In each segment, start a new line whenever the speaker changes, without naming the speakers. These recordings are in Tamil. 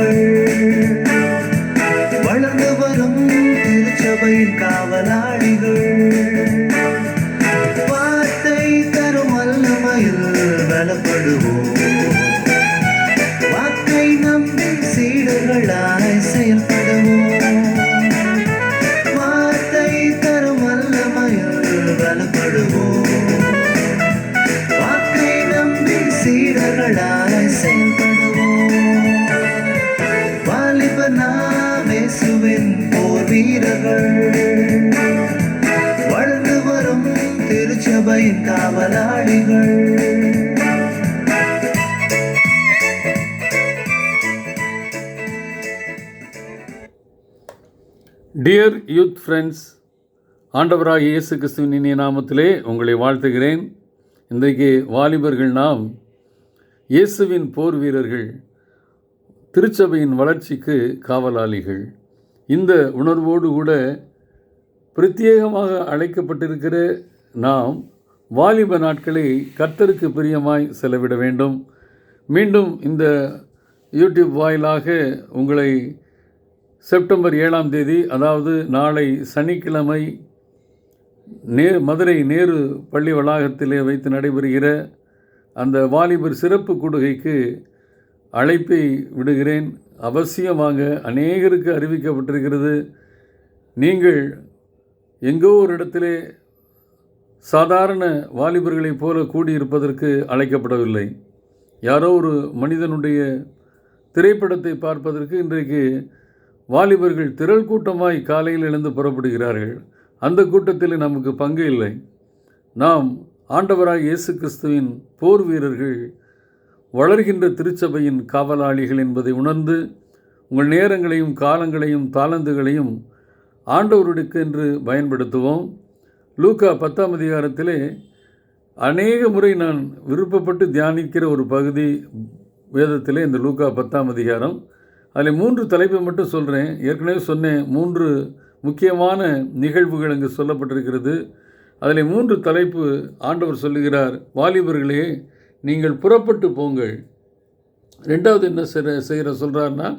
மகள் வளர்ந்து வரும் திருச்சபையின் காவலாளிகள். வார்த்தை தரும் வல்லமையில் பலப்படுவோம். வாக்கை நம்பி சீடர்களாய் செயல்படுவோம். வார்த்தை தரும் வல்லமையில் பலப்படுவோம். வாக்கை நம்பி சீடர்களாய் செயல்படுவோம். காவலாளிகள்.
டியர் யூத் ஃப்ரெண்ட்ஸ் ஆண்டவராக இயேசு கிறிஸ்துவின் இனிய நாமத்திலே உங்களை வாழ்த்துகிறேன். இன்றைக்கு வாலிபர்கள் நாம் இயேசுவின் போர் வீரர்கள் திருச்சபையின் வளர்ச்சிக்கு காவலாளிகள். இந்த உணர்வோடு கூட பிரத்யேகமாக அழைக்கப்பட்டிருக்கிற நாம் வாலிப நாட்களை கர்த்தருக்கு பிரியமாய் செலவிட வேண்டும். மீண்டும் இந்த யூடியூப் வாயிலாக உங்களை செப்டம்பர் ஏழாம் தேதி அதாவது நாளை சனிக்கிழமை நே மதுரை நேரு பள்ளி வளாகத்திலே வைத்து நடைபெறுகிற அந்த வாலிபர் சிறப்பு கூடுகைக்கு அழைப்பை விடுகிறேன். அவசியமாக அநேகருக்கு அறிவிக்கப்பட்டிருக்கிறது. நீங்கள் எங்கோ ஒரு இடத்திலே சாதாரண வாலிபர்களைப் போல கூடியிருப்பதற்கு அழைக்கப்படவில்லை. யாரோ ஒரு மனிதனுடைய திரைப்படத்தை பார்ப்பதற்கு இன்றைக்கு வாலிபர்கள் திரள் கூட்டமாய் காலையில் எழுந்து புறப்படுகிறார்கள். அந்த கூட்டத்தில் நமக்கு பங்கு இல்லை. நாம் ஆண்டவராக இயேசு கிறிஸ்துவின் போர் வீரர்கள் வளர்கின்ற திருச்சபையின் காவலாளிகள் என்பதை உணர்ந்து உங்கள் நேரங்களையும் காலங்களையும் தாளந்துகளையும் ஆண்டவருடைய என்று பயன்படுத்துவோம். லூக்கா பத்தாம் அதிகாரத்திலே அநேக முறை நான் விருப்பப்பட்டு தியானிக்கிற ஒரு பகுதி வேதத்திலே இந்த லூக்கா பத்தாம் அதிகாரம். அதில் மூன்று தலைப்பை மட்டும் சொல்கிறேன் ஏற்கனவே சொன்னேன் மூன்று முக்கியமான நிகழ்வுகள் அங்கு சொல்லப்பட்டிருக்கிறது. அதில் மூன்று தலைப்பு ஆண்டவர் சொல்லுகிறார் வாலிபர்களே நீங்கள் புறப்பட்டு போங்கள். ரெண்டாவது என்ன செய்கிற செய்கிற சொல்கிறாருன்னா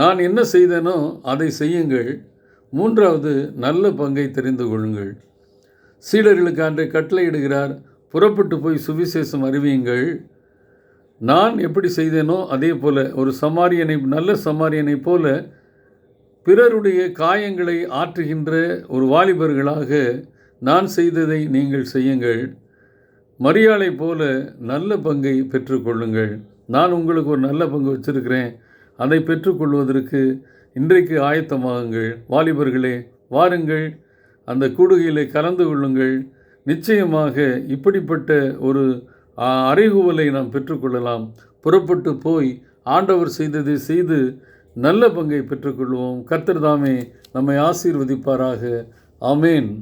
நான் என்ன செய்தேனோ அதை செய்யுங்கள். மூன்றாவது நல்ல பங்கை தெரிந்து கொள்ளுங்கள். சீடர்களுக்கு அன்றை கட்டளையிடுகிறார் புறப்பட்டு போய் சுவிசேஷம் அறிவியுங்கள். நான் எப்படி செய்தேனோ அதே போல் ஒரு சமாரியனை நல்ல சமாரியனை போல பிறருடைய காயங்களை ஆற்றுகின்ற ஒரு வாலிபர்களாக நான் செய்ததை நீங்கள் செய்யுங்கள். மரியாதை போல நல்ல பங்கை பெற்றுக்கொள்ளுங்கள் நான் உங்களுக்கு ஒரு நல்ல பங்கு வச்சிருக்கிறேன். அதை பெற்றுக்கொள்வதற்கு இன்றைக்கு ஆயத்தமாகுங்கள். வாலிபர்களே வாருங்கள். அந்த கூடுகையில் கலந்து கொள்ளுங்கள். நிச்சயமாக இப்படிப்பட்ட ஒரு அறைகுவலை நாம் பெற்றுக்கொள்ளலாம். புறப்பட்டு போய் ஆண்டவர் செய்ததை செய்து நல்ல பங்கை பெற்றுக்கொள்வோம். கர்த்தர் தாமே நம்மை ஆசீர்வதிப்பாராக. ஆமேன்.